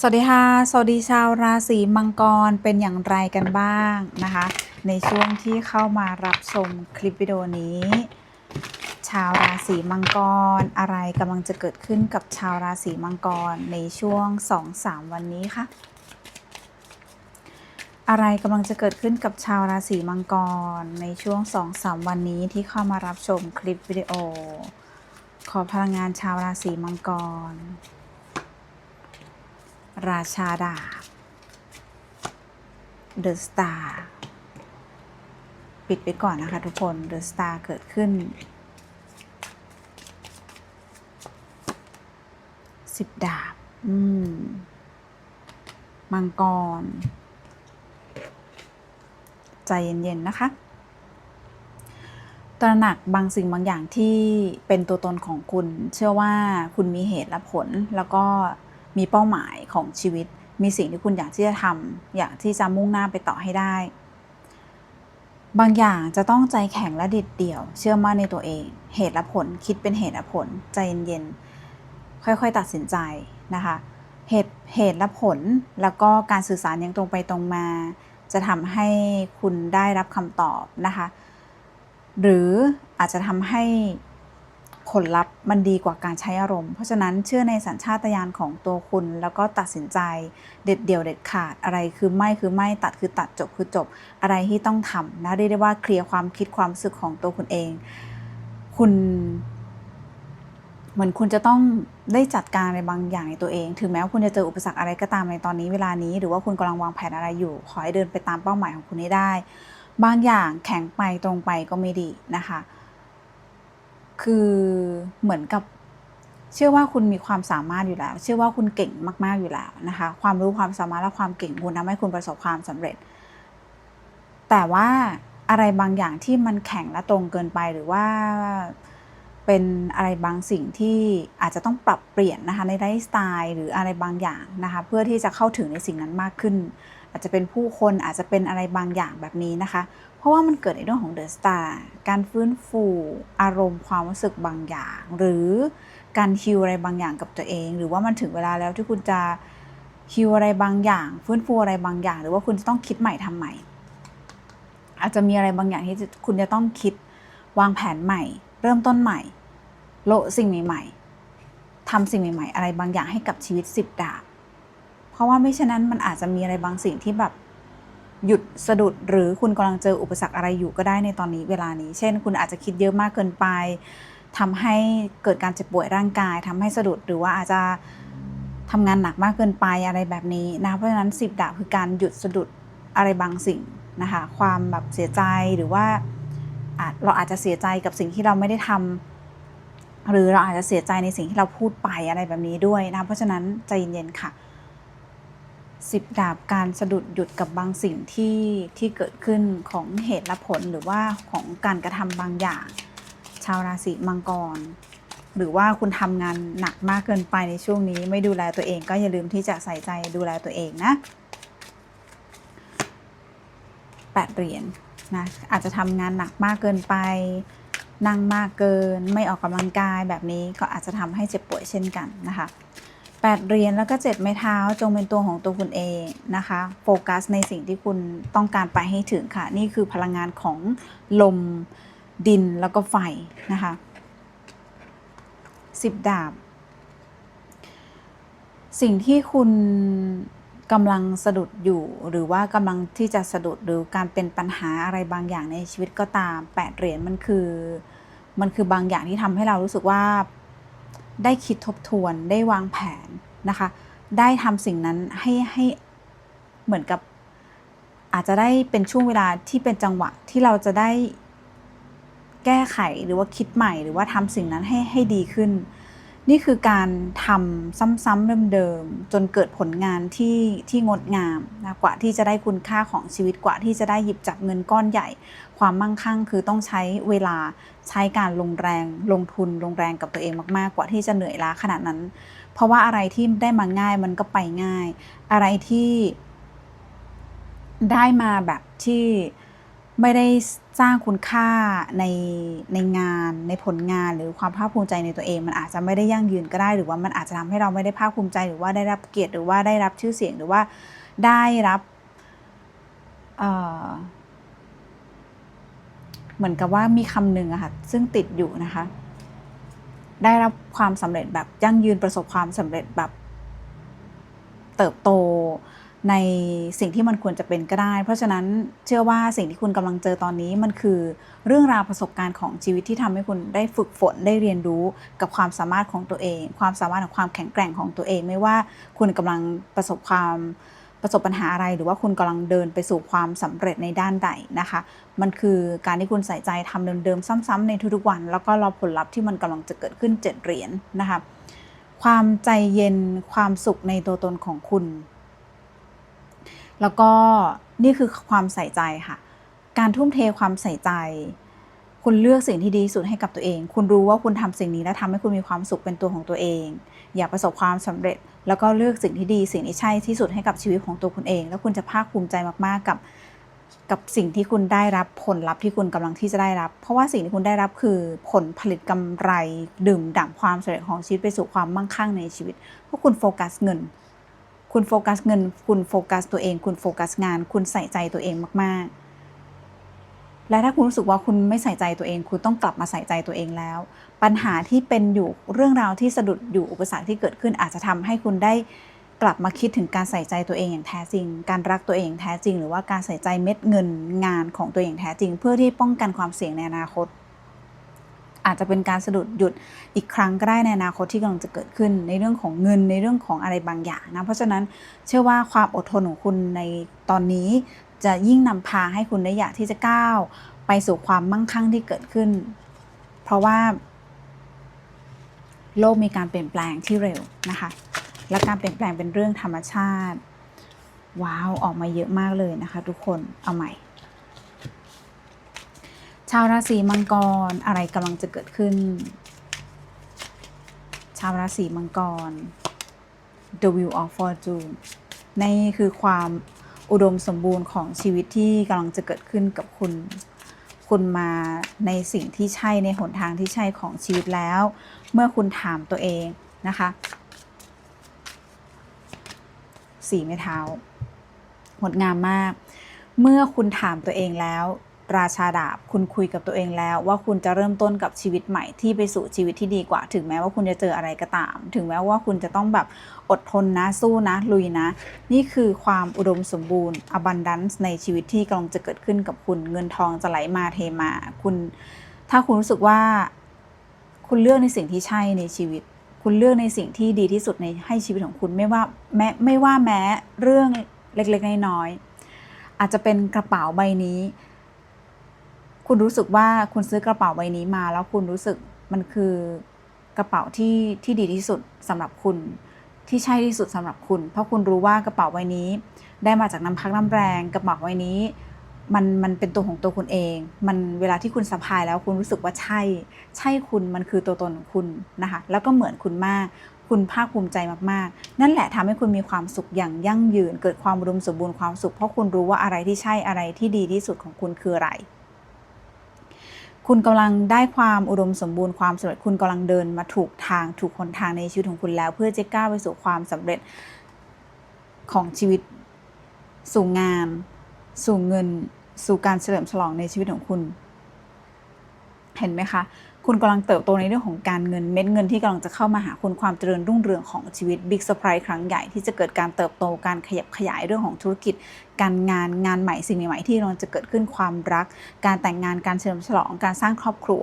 สวัสดีค่ะ สวัสดีชาวราศีมังกรเป็นอย่างไรกันบ้างนะคะ ในช่วงที่เข้ามารับชมคลิปวิดีโอนี้ ชาวราศีมังกรอะไรกำลังจะเกิดขึ้นกับชาวราศีมังกรในช่วง 2-3 วันนี้คะอะไรกำลังจะเกิดขึ้นกับชาวราศีมังกรในช่วง 2-3 วันนี้ที่เข้ามารับชมคลิปวิดีโอ ขอพลังงานชาวราศีมังกร ราชาดาบ The Star ปิดไปก่อนนะคะทุกคน The Star เกิดขึ้น สิบดาบ อืม มังกร ใจเย็น ๆ นะคะ ตระหนักบางสิ่งบางอย่างที่เป็นตัวตนของคุณ เชื่อว่าคุณมีเหตุและผลแล้วก็ มีเป้าหมายของชีวิต มีสิ่งที่คุณอยากที่จะทำอยากที่จะมุ่งหน้าไปต่อให้ได้ บางอย่างจะต้องใจแข็งและเด็ดเดี่ยว เชื่อมั่นในตัวเอง เหตุและผลคิดเป็นเหตุและผล ใจเย็นๆค่อยๆตัดสินใจนะคะเหตุเหตุและผลแล้วก็การสื่อสารอย่างตรงไปตรงมา จะทำให้คุณได้รับคำตอบนะคะ หรืออาจจะทำให้ ลลัพธ์มันดีกว่าการใช้อารมณ์ เพราะฉะนั้นเชื่อในสัญชาตญาณของตัวคุณ แล้วก็ตัดสินใจเด็ดเดี่ยวเด็ดขาดอะไรคือไม่คือไม่ตัดคือตัดจบคือจบอะไรที่ต้องทำนะเรียกได้ว่าเคลียร์ความคิดความรู้สึกของตัวคุณเอง คุณเหมือนคุณจะต้องได้จัดการอะไรบางอย่างในตัวเอง ถึงแม้ว่าคุณจะเจออุปสรรคอะไรก็ตามในตอนนี้เวลานี้ หรือว่าคุณกำลังวางแผนอะไรอยู่ ขอให้เดินไปตามเป้าหมายของคุณให้ได้ บางอย่างแข็งไปตรงไปก็ไม่ดีนะคะ คือเหมือนกับเชื่อว่าคุณมีความสามารถอยู่แล้ว เชื่อว่าคุณเก่งมากๆอยู่แล้วนะคะ ความรู้ความสามารถและความเก่งคุณทำให้คุณประสบความสำเร็จ แต่ว่าอะไรบางอย่างที่มันแข็งและตรงเกินไปหรือว่าเป็นอะไรบางสิ่งที่อาจจะต้องปรับเปลี่ยนนะคะในไลฟ์สไตล์หรืออะไรบางอย่างนะคะเพื่อที่จะเข้าถึงในสิ่งนั้นมากขึ้น อาจจะเป็นผู้คนอาจจะเป็นอะไรบางอย่างแบบนี้นะคะ เพราะว่ามันเกิดในเรื่องของเดอะสตาร์การฟื้นฟูอารมณ์ความรู้สึกบางอย่าง หรือการฮิวอะไรบางอย่างกับตัวเอง หรือว่ามันถึงเวลาแล้วที่คุณจะฮิวอะไรบางอย่าง ฟื้นฟูอะไรบางอย่าง หรือว่าคุณจะต้องคิดใหม่ทำใหม่ อาจจะมีอะไรบางอย่างที่คุณจะต้องคิดวางแผนใหม่ เริ่มต้นใหม่ โละสิ่งใหม่ๆทำสิ่งใหม่ ๆ อะไรบางอย่างให้กับชีวิตสิบดาบ เพราะว่าไม่เช่นนั้นมันอาจจะมีอะไรบางสิ่งที่แบบหยุดสะดุดหรือคุณกำลังเจออุปสรรคอะไรอยู่ก็ได้ในตอนนี้เวลานี้ เช่น คุณอาจจะคิดเยอะมากเกินไปทำให้เกิดการเจ็บป่วยร่างกายทำให้สะดุดหรือว่าอาจจะทำงานหนักมากเกินไปอะไรแบบนี้นะเพราะฉะนั้นสิบดาบคือการหยุดสะดุดอะไรบางสิ่งนะคะความแบบเสียใจหรือว่าเราอาจจะเสียใจกับสิ่งที่เราไม่ได้ทำหรือเราอาจจะเสียใจในสิ่งที่เราพูดไปอะไรแบบนี้ด้วยนะเพราะฉะนั้นใจเย็นๆค่ะ สิบดาบการสะดุดหยุดกับบางสิ่งที่ที่เกิดขึ้นของเหตุและผลหรือว่าของการกระทำบางอย่าง ชาวราศีมังกร หรือว่าคุณทำงานหนักมากเกินไปในช่วงนี้ ไม่ดูแลตัวเองก็อย่าลืมที่จะใส่ใจดูแลตัวเองนะแปดเหรียญนะอาจจะทำงานหนักมากเกินไป นั่งมากเกิน ไม่ออกกำลังกายแบบนี้ก็อาจจะทำให้เจ็บป่วยเช่นกันนะคะ แปดเหรียญแล้วก็เจ็ดไม้เท้าจงเป็นตัวของตัวคุณเองนะคะ โฟกัสในสิ่งที่คุณต้องการไปให้ถึงค่ะ นี่คือพลังงานของลมดินแล้วก็ไฟนะคะสิบดาบ สิ่งที่คุณกำลังสะดุดอยู่ หรือว่ากำลังที่จะสะดุดหรือการเป็นปัญหาอะไรบางอย่างในชีวิตก็ตามแปดเหรียญมันคือ มันคือบางอย่างที่ทำให้เรารู้สึกว่า ได้คิดทบทวนได้วางแผนนะคะ ได้ทำสิ่งนั้นให้ให้เหมือนกับอาจจะได้เป็นช่วงเวลาที่เป็นจังหวะที่เราจะได้แก้ไขหรือว่าคิดใหม่ หรือว่าทำสิ่งนั้นให้ให้ดีขึ้น นี่คือการทำซ้ำๆเดิมๆจนเกิดผลงานที่ที่งดงามนะกว่าที่จะได้คุณค่าของชีวิตกว่าที่จะได้หยิบจับเงินก้อนใหญ่ ความมั่งคั่งคือต้องใช้เวลาใช้การลงแรงลงทุนลงแรงกับตัวเองมากๆ กว่าที่จะเหนื่อยล้าขนาดนั้น เพราะว่าอะไรที่ได้มาง่ายมันก็ไปง่าย อะไรที่ได้มาแบบที่ ไม่ได้สร้างคุณค่าในในงานในผลงานหรือความภาคภูมิใจในตัวเอง มันอาจจะไม่ได้ยั่งยืนก็ได้ หรือว่ามันอาจจะทำให้เราไม่ได้ภาคภูมิใจหรือว่าได้รับเกียรติหรือว่าได้รับชื่อเสียงหรือว่าได้รับเอ่อเหมือนกับว่ามีคำหนึ่งอะค่ะซึ่งติดอยู่นะคะ ได้รับความสำเร็จแบบยั่งยืนประสบความสำเร็จแบบเติบโต ในสิ่งที่มันควรจะเป็นก็ได้ เพราะฉะนั้นเชื่อว่าสิ่งที่คุณกำลังเจอตอนนี้มันคือเรื่องราวประสบการณ์ของชีวิตที่ทำให้คุณได้ฝึกฝนได้เรียนรู้กับความสามารถของตัวเอง ความสามารถของความแข็งแกร่งของตัวเอง ไม่ว่าคุณกำลังประสบความประสบปัญหาอะไร หรือว่าคุณกำลังเดินไปสู่ความสำเร็จในด้านใดนะคะ มันคือการที่คุณใส่ใจทำเดิมๆซ้ำๆในทุกๆวัน แล้วก็รอผลลัพธ์ที่มันกำลังจะเกิดขึ้นเจ็ดเหรียญนะคะความใจเย็นความสุขในตัวตนของคุณ แล้วก็นี่คือความใส่ใจค่ะ การทุ่มเทความใส่ใจ คุณเลือกสิ่งที่ดีที่สุดให้กับตัวเอง คุณรู้ว่าคุณทำสิ่งนี้แล้วทำให้คุณมีความสุขเป็นตัวของตัวเอง อยากประสบความสำเร็จ แล้วก็เลือกสิ่งที่ดี สิ่งที่ใช่ที่สุดให้กับชีวิตของตัวคุณเอง แล้วคุณจะภาคภูมิใจมากๆกับกับสิ่งที่คุณได้รับผลลัพธ์ที่คุณกำลังที่จะได้รับ เพราะว่าสิ่งที่คุณได้รับคือผลผลิตกำไร ดื่มด่ำความสำเร็จของชีวิตไปสู่ความมั่งคั่งในชีวิตเพราะคุณโฟกัสเงิน คุณโฟกัสเงิน คุณโฟกัสตัวเอง คุณโฟกัสงาน คุณใส่ใจตัวเองมาก ๆ และถ้าคุณรู้สึกว่าคุณไม่ใส่ใจตัวเอง คุณต้องกลับมาใส่ใจตัวเองแล้ว ปัญหาที่เป็นอยู่เรื่องราวที่สะดุดอยู่อุปสรรคที่เกิดขึ้นอาจจะทำให้คุณได้กลับมาคิดถึงการใส่ใจตัวเองอย่างแท้จริง การรักตัวเองอย่างแท้จริง หรือว่าการใส่ใจเม็ดเงินงานของตัวเองอย่างแท้จริง เพื่อที่ป้องกันความเสี่ยงในอนาคต อาจจะเป็นการสะดุดหยุดอีกครั้งก็ได้ในอนาคตที่กำลังจะเกิดขึ้น ในเรื่องของเงินในเรื่องของอะไรบางอย่างนะเพราะฉะนั้นเชื่อว่าความอดทนของคุณในตอนนี้ จะยิ่งนำพาให้คุณได้อยากที่จะก้าวไปสู่ความมั่งคั่งที่เกิดขึ้น เพราะว่า โลกมีการเปลี่ยนแปลงที่เร็วนะคะ และการเปลี่ยนแปลงเป็นเรื่องธรรมชาติ ว้าว ออกมาเยอะมากเลยนะคะ ทุกคนเอาใหม่ ชาวราศีมังกรอะไรกำลังจะเกิดขึ้น ชาวราศีมังกร The Wheel of Fortune นี่คือความอุดมสมบูรณ์ของชีวิตที่กำลังจะเกิดขึ้นกับคุณ คุณมาในสิ่งที่ใช่ในหนทางที่ใช่ของชีวิตแล้ว เมื่อคุณถามตัวเองนะคะสีไม้เท้า งดงามมาก เมื่อคุณถามตัวเองแล้ว ราชาดาบ คุณคุยกับตัวเองแล้วว่าคุณจะเริ่มต้นกับชีวิตใหม่ที่ไปสู่ชีวิตที่ดีกว่า ถึงแม้ว่าคุณจะเจออะไรก็ตาม ถึงแม้ว่าคุณจะต้องแบบอดทนนะสู้นะลุยนะ นี่คือความอุดมสมบูรณ์ abundance ในชีวิตที่กำลังจะเกิดขึ้นกับคุณเงินทองจะไหลมาเทมา คุณ ถ้าคุณรู้สึกว่า คุณเลือกในสิ่งที่ใช่ในชีวิต คุณเลือกในสิ่งที่ดีที่สุดในให้ชีวิตของคุณไม่ว่าแม้ไม่ว่าแม้เรื่องเล็กๆน้อยๆอาจจะเป็นกระเป๋าใบนี้ คุณรู้สึกว่าคุณซื้อกระเป๋าใบนี้มา แล้วคุณรู้สึกมันคือกระเป๋าที่ที่ดีที่สุดสำหรับคุณ ที่ใช่ที่สุดสำหรับคุณ เพราะคุณรู้ว่ากระเป๋าใบนี้ ได้มาจากน้ำพักน้ำแรงกระเป๋าใบนี้มันมันเป็นตัวของตัวคุณเอง มันเวลาที่คุณสะพายแล้วคุณรู้สึกว่าใช่ ใช่คุณมันคือตัวตนของคุณนะคะ แล้วก็เหมือนคุณมาก คุณภาคภูมิใจมากๆ นั่นแหละทำให้คุณมีความสุขอย่างยั่งยืน เกิดความอุมสมบูรณ์ความสุข เพราะคุณรู้ว่าอะไรที่ใช่อะไรที่ดีที่สุดของคุณคืออะไร คุณกำลังได้ความอุดมสมบูรณ์ความสำเร็จคุณกำลังเดินมาถูกทางถูกหนทางในชีวิตของคุณแล้ว เพื่อจะก้าวไปสู่ความสำเร็จของชีวิต สู่งาน สู่เงิน สู่การเฉลิมฉลองในชีวิตของคุณ เห็นไหมคะ คุณกำลังเติบโตในเรื่องของการเงินเม็ดเงินที่กำลังจะเข้ามาหาคุณความเจริญรุ่งเรืองของชีวิตบิ๊กเซอร์ไพรส์ครั้งใหญ่ที่จะเกิดการเติบโตการขยับขยายเรื่องของธุรกิจ การงานงานใหม่สิ่งใหม่ที่กำลังจะเกิดขึ้นความรัก การแต่งงานการเฉลิมฉลองการสร้างครอบครัว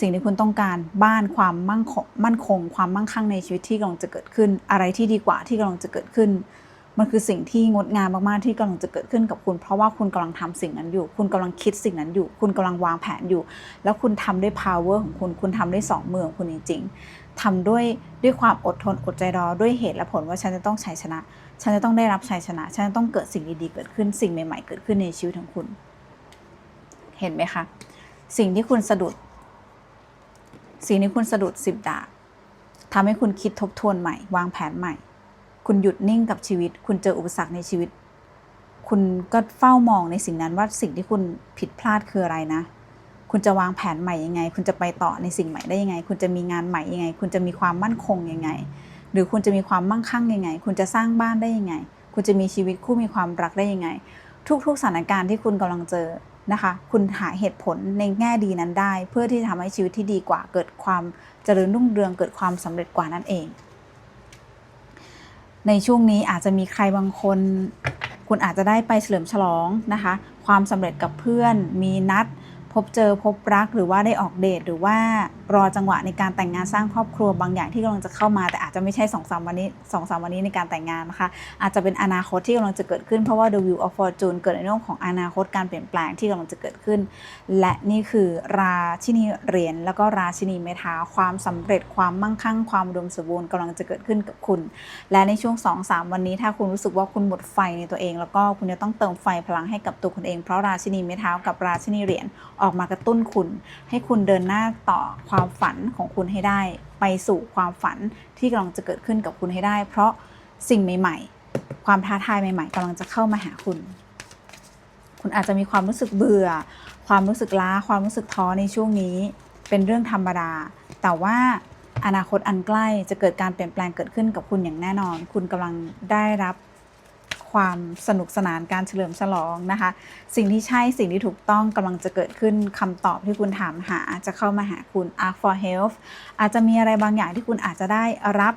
สิ่งที่คุณต้องการบ้านความมั่งคงมั่นคง ความมั่งคั่งในชีวิตที่กำลังจะเกิดขึ้น อะไรที่ดีกว่าที่กำลังจะเกิดขึ้น มันคือสิ่งที่งดงามมากๆที่กำลังจะเกิดขึ้นกับคุณ เพราะว่าคุณกำลังทำสิ่งนั้นอยู่ คุณกำลังคิดสิ่งนั้นอยู่ คุณกำลังวางแผนอยู่ แล้วคุณทำด้วย power ของคุณ คุณทำด้วยสองมือของคุณจริงๆทำด้วยด้วยความอดทนอดใจรอด้วยเหตุและผลว่าฉันจะต้องชัยชนะ ฉันจะต้องได้รับชัยชนะ ฉันจะต้องเกิดสิ่งดีๆเกิดขึ้น สิ่งใหม่ๆเกิดขึ้นในชีวิตของคุณ เห็นไหมคะ สิ่งที่คุณสะดุด สิ่งที่คุณสะดุดสิบดาบทำให้คุณคิดทบทวนใหม่ วางแผนใหม่ คุณหยุดนิ่งกับชีวิต คุณเจออุปสรรคในชีวิต คุณก็เฝ้ามองในสิ่งนั้นว่าสิ่งที่คุณผิดพลาดคืออะไรนะ คุณจะวางแผนใหม่ยังไง คุณจะไปต่อในสิ่งใหม่ได้ยังไง คุณจะมีงานใหม่ยังไง คุณจะมีความมั่นคงยังไง หรือคุณจะมีความมั่งคั่งยังไง คุณจะสร้างบ้านได้ยังไง คุณจะมีชีวิตคู่มีความรักได้ยังไง ทุกๆสถานการณ์ที่คุณกำลังเจอนะคะ คุณหาเหตุผลในแง่ดีนั้นได้ เพื่อที่จะทำให้ชีวิตที่ดีกว่า เกิดความเจริญรุ่งเรืองเกิดความสำเร็จกว่านั่นเอง ในช่วงนี้อาจจะมีใครบางคน คุณอาจจะได้ไปเฉลิมฉลองนะคะ ความสำเร็จกับเพื่อน มีนัด พบเจอพบรักหรือว่าได้ออกเดทหรือว่ารอจังหวะในการแต่งงานสร้างครอบครัวบางอย่างที่กำลังจะเข้ามาแต่อาจจะไม่ใช่2อสวันนี้สองสามวันนี้ในการแต่งงานนะคะ อาจจะเป็นอนาคตที่กำลังจะเกิดขึ้นเพราะว่า the wheel of fortune เกิดในเรื่องของอนาคตการเปลี่ยนแปลงที่กำลังจะเกิดขึ้น และนี่คือราชินีเหรียญแล้วก็ราชินีไม้เท้าความสำเร็จความมั่งคั่งความอุดมสมบูรณ์กำลังจะเกิดขึ้นกับคุณ และในช่วง 2-3 วันนี้ ถ้าคุณรู้สึกว่าคุณหมดไฟในตัวเอง แล้วก็คุณจะต้องเติมไฟพลังให้กับตัวคุณเองเพราะราชินีไม้เท้ากับราชินีเหรียญออกมากระตุ้นคุณ ให้คุณเดินหน้าต่อความฝันของคุณให้ได้ ไปสู่ความฝันที่กำลังจะเกิดขึ้นกับคุณให้ได้ เพราะสิ่งใหม่ ๆ ความท้าทายใหม่ ๆกำลังจะเข้ามาหาคุณ คุณอาจจะมีความรู้สึกเบื่อ ความรู้สึกล้า ความรู้สึกท้อในช่วงนี้ เป็นเรื่องธรรมดา แต่ว่าอนาคตอันใกล้จะเกิดการเปลี่ยนแปลงเกิดขึ้นกับคุณอย่างแน่นอน คุณกำลังได้รับ ความสนุกสนานการเฉลิมฉลองนะคะ สิ่งที่ใช่สิ่งที่ถูกต้องกำลังจะเกิดขึ้นคำตอบที่คุณถามหาจะเข้ามาหาคุณ Ask for Health อาจจะมีอะไรบางอย่างที่คุณอาจจะได้รับ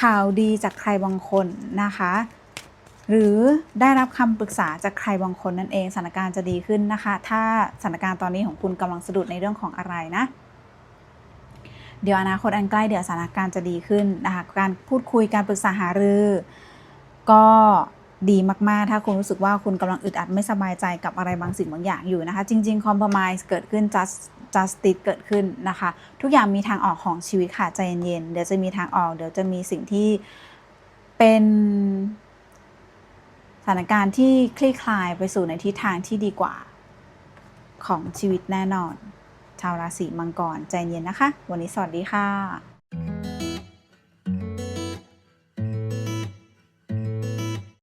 ข่าวดีจากใครบางคนนะคะหรือได้รับคำปรึกษาจากใครบางคนนั่นเองสถานการณ์จะดีขึ้นนะคะ ถ้าสถานการณ์ตอนนี้ของคุณกำลังสะดุดในเรื่องของอะไรนะ เดี๋ยวอนาคตอันใกล้เดี๋ยวสถานการณ์จะดีขึ้นนะคะการพูดคุยการปรึกษาหารือ ก็ ดีมาก ๆ ถ้าคุณรู้สึกว่าคุณกำลังอึดอัดไม่สบายใจกับอะไรบางสิ่งบางอย่างอยู่นะคะ จริงๆ compromise เกิดขึ้น just justice เกิดขึ้นนะคะ ทุกอย่างมีทางออกของชีวิตค่ะ ใจเย็นๆเดี๋ยวจะมีทางออก เดี๋ยวจะมีสิ่งที่เป็นสถานการณ์ที่คลี่คลายไปสู่ในทิศทางที่ดีกว่าของชีวิตแน่นอน ชาวราศีมังกร ใจเย็นนะคะ วันนี้สวัสดีค่ะ